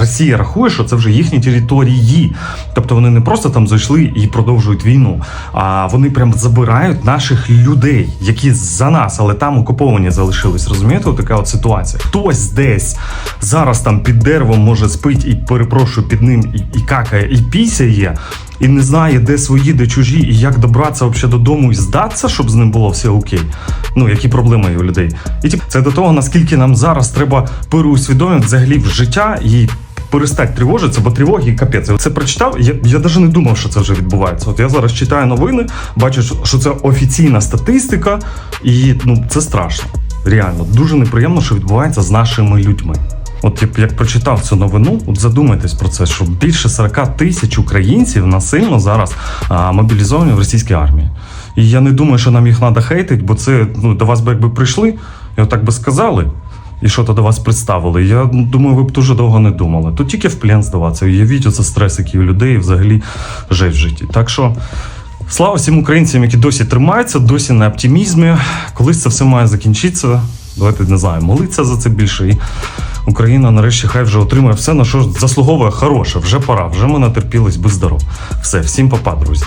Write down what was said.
Росія рахує, що це вже їхні території. Тобто вони не просто там зайшли і продовжують війну, а вони прям забирають наших людей, які за нас, але там окуповані залишились. Розумієте, така от ситуація. Хтось десь зараз там під деревом може спить і перепрошую під ним і, і какає, і пісяє. І не знає, де свої, де чужі, і як добратися взагалі додому і здатися, щоб з ним було все окей. Ну, які проблеми у людей. І типу, це до того, наскільки нам зараз треба переусвідомити взагалі в життя і перестати тривожитися, бо тривоги капець. Це прочитав. Я, я навіть не думав, що це вже відбувається. От я зараз читаю новини, бачу, що це офіційна статистика, і ну це страшно. Реально, дуже неприємно, що відбувається з нашими людьми. От як, як прочитав цю новину, от задумайтесь про це, що більше 40 тисяч українців насильно зараз а, мобілізовані в російській армії. І я не думаю, що нам їх треба хейтити, бо це ну, до вас би якби прийшли і отак би сказали, і що то до вас представили. Я думаю, ви б дуже довго не думали. Тут тільки в плен здаватися. Уявіть оце стрес, який у людей і взагалі жесть в житті. Так що. Слава всім українцям, які досі тримаються, досі на оптимізмі. Колись це все має закінчитися. Давайте не знаю, молитися за це більше. І Україна нарешті хай вже отримає все, на що заслуговує хороше. Вже пора, вже ми натерпілись, будь здоров. Все, всім папа, друзі.